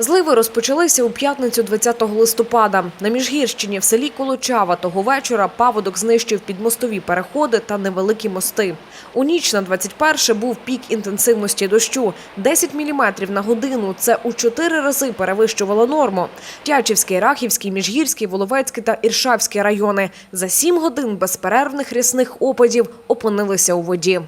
Зливи розпочалися у п'ятницю 20 листопада. На Міжгірщині в селі Колочава того вечора паводок знищив підмостові переходи та невеликі мости. У ніч на 21 був пік інтенсивності дощу – 10 міліметрів на годину. Це у чотири рази перевищувало норму. Тячівський, Рахівський, Міжгірський, Воловецький та Іршавський райони за сім годин безперервних рясних опадів опинилися у воді.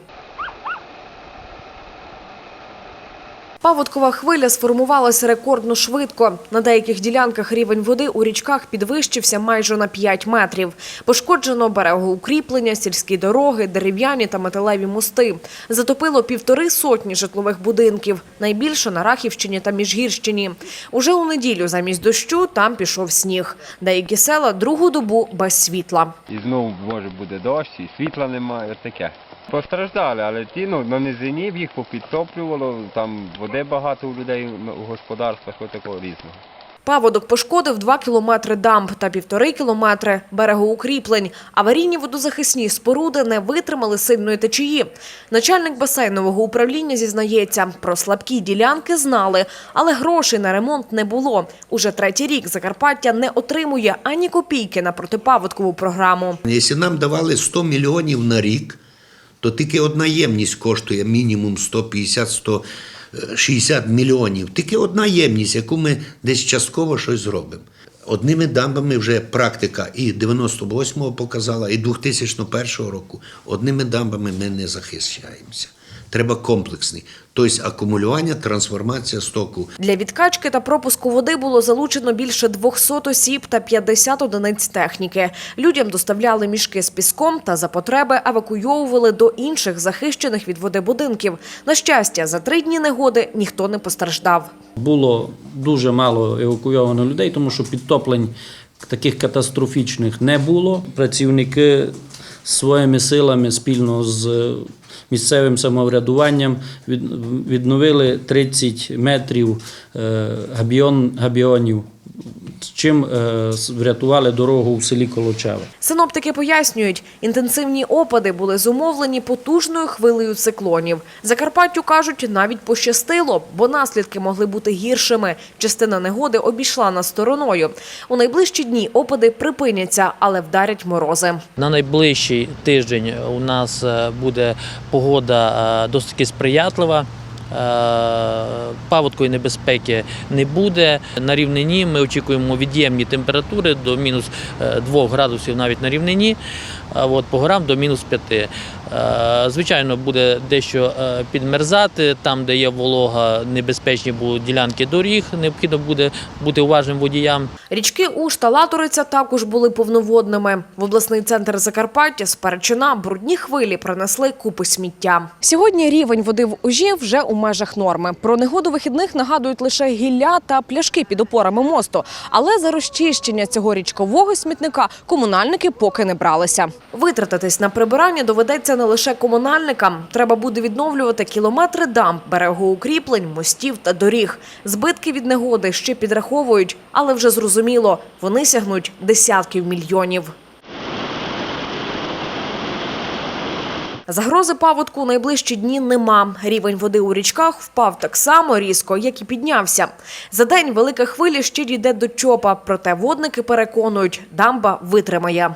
Паводкова хвиля сформувалася рекордно швидко. На деяких ділянках рівень води у річках підвищився майже на 5 метрів. Пошкоджено берегоукріплення, сільські дороги, дерев'яні та металеві мости. Затопило півтори сотні житлових будинків, найбільше на Рахівщині та Міжгірщині. Уже у неділю замість дощу там пішов сніг. Деякі села другу добу без світла. І знову може буде дощ, і світла немає, таке. Постраждали, але ті ну, на низині їх попідтоплювало, там води багато у людей ну, у господарствах, отакого різного. Паводок пошкодив 2 кілометри дамб та півтори кілометри берегоукріплень. Аварійні водозахисні споруди не витримали сильної течії. Начальник басейнового управління зізнається, про слабкі ділянки знали, але грошей на ремонт не було. Уже третій рік Закарпаття не отримує ані копійки на протипаводкову програму. Якщо нам давали 100 мільйонів на рік, то тільки одна ємність коштує мінімум 150-160 мільйонів. Тільки одна ємність, яку ми десь частково щось зробимо. Одними дамбами вже практика і 98-го показала, і 2001 року. Одними дамбами ми не захищаємося. Треба комплексний. Тобто акумулювання, трансформація стоку. Для відкачки та пропуску води було залучено більше 200 осіб та 50 одиниць техніки. Людям доставляли мішки з піском та за потреби евакуйовували до інших захищених від води будинків. На щастя, за три дні негоди ніхто не постраждав. Було дуже мало евакуйовано людей, тому що підтоплень таких катастрофічних не було. Працівники своїми силами спільно з місцевим самоврядуванням від- відновили 30 метрів е, габіон, габіонів, чим е, врятували дорогу в селі Колочава. Синоптики пояснюють, інтенсивні опади були зумовлені потужною хвилею циклонів. Закарпаттю кажуть, навіть пощастило, бо наслідки могли бути гіршими. Частина негоди обійшла нас стороною. У найближчі дні опади припиняться, але вдарять морози. На найближчий тиждень у нас е, буде погода е, досить сприятлива. Е, Паводкової небезпеки не буде. На рівнині ми очікуємо від'ємні температури до мінус 2 градусів навіть на рівнині, а от по горам до мінус 5. Е, Звичайно, буде дещо е, підмерзати. Там, де є волога, небезпечні будуть ділянки доріг. Необхідно буде бути уважним водіям. Річки Уж та Латориця також були повноводними. В обласний центр Закарпаття з Перечина брудні хвилі принесли купи сміття. Сьогодні рівень води в Ужі вже у межах норми. Про негоду вихідних нагадують лише гілля та пляшки під опорами мосту. Але за розчищення цього річкового смітника комунальники поки не бралися. Витратитись на прибирання доведеться не лише комунальникам. Треба буде відновлювати кілометри дамб, берегоукріплень, мостів та доріг. Збитки від негоди ще підраховують, але вже зрозуміло, вони сягнуть десятків мільйонів. Загрози паводку у найближчі дні нема. Рівень води у річках впав так само різко, як і піднявся. За день велика хвиля ще дійде до чопа, проте водники переконують, дамба витримає.